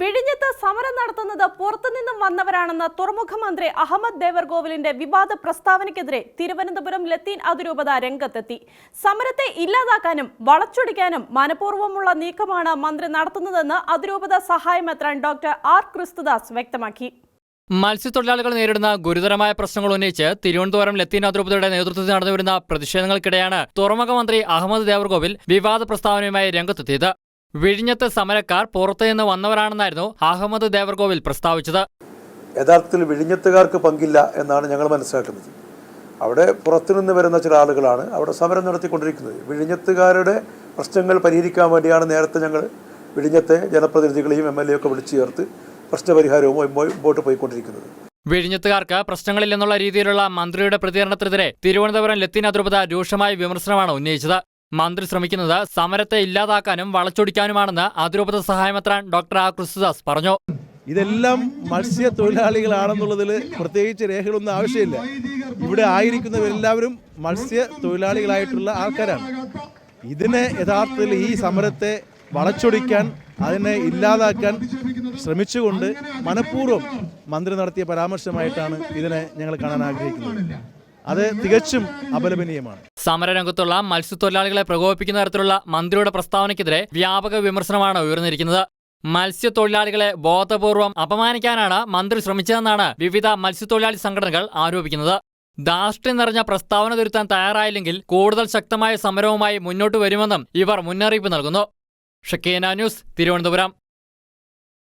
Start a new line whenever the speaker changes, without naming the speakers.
വിഴിഞ്ഞത്ത് സമരം നടത്തുന്നത് പുറത്തുനിന്നും വന്നവരാണെന്ന തുറമുഖ മന്ത്രി അഹമ്മദ് ദേവർഗോവിലിന്റെ വിവാദ പ്രസ്താവനയ്ക്കെതിരെ തിരുവനന്തപുരം ലത്തീൻ അതിരൂപത രംഗത്തെത്തി. സമരത്തെ ഇല്ലാതാക്കാനും വളച്ചൊടിക്കാനും മനഃപൂർവമുള്ള നീക്കമാണ് മന്ത്രി നടത്തുന്നതെന്ന് അതിരൂപത സഹായമെത്രാൻ ഡോക്ടർ ആർ. ക്രിസ്തുദാസ് വ്യക്തമാക്കി.
മത്സ്യത്തൊഴിലാളികൾ നേരിടുന്ന ഗുരുതരമായ പ്രശ്നങ്ങൾ ഉന്നയിച്ച് തിരുവനന്തപുരം ലത്തീൻ അതിരൂപതയുടെ നേതൃത്വത്തിൽ നടന്നുവരുന്ന പ്രതിഷേധങ്ങൾക്കിടെയാണ് തുറമുഖ മന്ത്രി അഹമ്മദ് ദേവർഗോവിൽ വിവാദ പ്രസ്താവനയുമായി രംഗത്തെത്തിയത്. വിഴിഞ്ഞത്ത് സമരക്കാർ പുറത്തുനിന്ന് വന്നവരാണെന്നായിരുന്നു അഹമ്മദ് ദേവർകോവിൽ പ്രസ്താവിച്ചത്.
യഥാർത്ഥത്തിൽ വിഴിഞ്ഞത്തുകാർക്ക് പങ്കില്ല എന്നാണ് ഞങ്ങൾ മനസ്സിലാക്കുന്നത്. അവിടെ പുറത്തുനിന്ന് വരുന്ന ചില ആളുകളാണ് അവിടെ സമരം നടത്തിക്കൊണ്ടിരിക്കുന്നത്. വിഴിഞ്ഞത്തുകാരുടെ പ്രശ്നങ്ങൾ പരിഹരിക്കാൻ വേണ്ടിയാണ് നേരത്തെ ഞങ്ങൾ വിഴിഞ്ഞത്തെ ജനപ്രതിനിധികളെയും എം എൽ എ ഒക്കെ വിളിച്ചു ചേർത്ത് പ്രശ്നപരിഹാരവുമായി മുമ്പോട്ട് പോയിക്കൊണ്ടിരിക്കുന്നത്.
വിഴിഞ്ഞത്തുകാർക്ക് പ്രശ്നങ്ങളില്ലെന്നുള്ള രീതിയിലുള്ള മന്ത്രിയുടെ പ്രതികരണത്തിനെതിരെ തിരുവനന്തപുരം ലത്തീൻ അതിരൂപത രൂക്ഷമായ വിമർശനമാണ് ഉന്നയിച്ചത്. മന്ത്രി ശ്രമിക്കുന്നത് സമരത്തെ ഇല്ലാതാക്കാനും വളച്ചൊടിക്കാനുമാണെന്ന് അതിരൂപത സഹായമെത്രാൻ ഡോക്ടർ ആ ക്രിസ്തുദാസ് പറഞ്ഞു.
ഇതെല്ലാം മത്സ്യത്തൊഴിലാളികളാണെന്നുള്ളതിൽ പ്രത്യേകിച്ച് രേഖകളൊന്നും ആവശ്യമില്ല. ഇവിടെ ആയിരിക്കുന്നവരെല്ലാവരും മത്സ്യ തൊഴിലാളികളായിട്ടുള്ള ആൾക്കാരാണ്. ഇതിനെ യഥാർത്ഥത്തിൽ ഈ സമരത്തെ വളച്ചൊടിക്കാൻ അതിനെ ഇല്ലാതാക്കാൻ ശ്രമിച്ചുകൊണ്ട് മനഃപൂർവം മന്ത്രി നടത്തിയ പരാമർശമായിട്ടാണ് ഇതിനെ ഞങ്ങൾ കാണാൻ ആഗ്രഹിക്കുന്നത്. അത് തികച്ചും അപലപനീയമാണ്.
സമരരംഗത്തുള്ള മത്സ്യത്തൊഴിലാളികളെ പ്രകോപിപ്പിക്കുന്ന തരത്തിലുള്ള മന്ത്രിയുടെ പ്രസ്താവനയ്ക്കെതിരെ വ്യാപക വിമർശനമാണ് ഉയർന്നിരിക്കുന്നത്. മത്സ്യത്തൊഴിലാളികളെ ബോധപൂർവം അപമാനിക്കാനാണ് മന്ത്രി ശ്രമിച്ചതെന്നാണ് വിവിധ മത്സ്യത്തൊഴിലാളി സംഘടനകൾ ആരോപിക്കുന്നത്. ധാർഷ്ട്യം നിറഞ്ഞ പ്രസ്താവന തിരുത്താൻ തയ്യാറായില്ലെങ്കിൽ കൂടുതൽ ശക്തമായ സമരവുമായി മുന്നോട്ട് വരുമെന്നും ഇവർ മുന്നറിയിപ്പ് നൽകുന്നു. ഷക്കീന ന്യൂസ് തിരുവനന്തപുരം.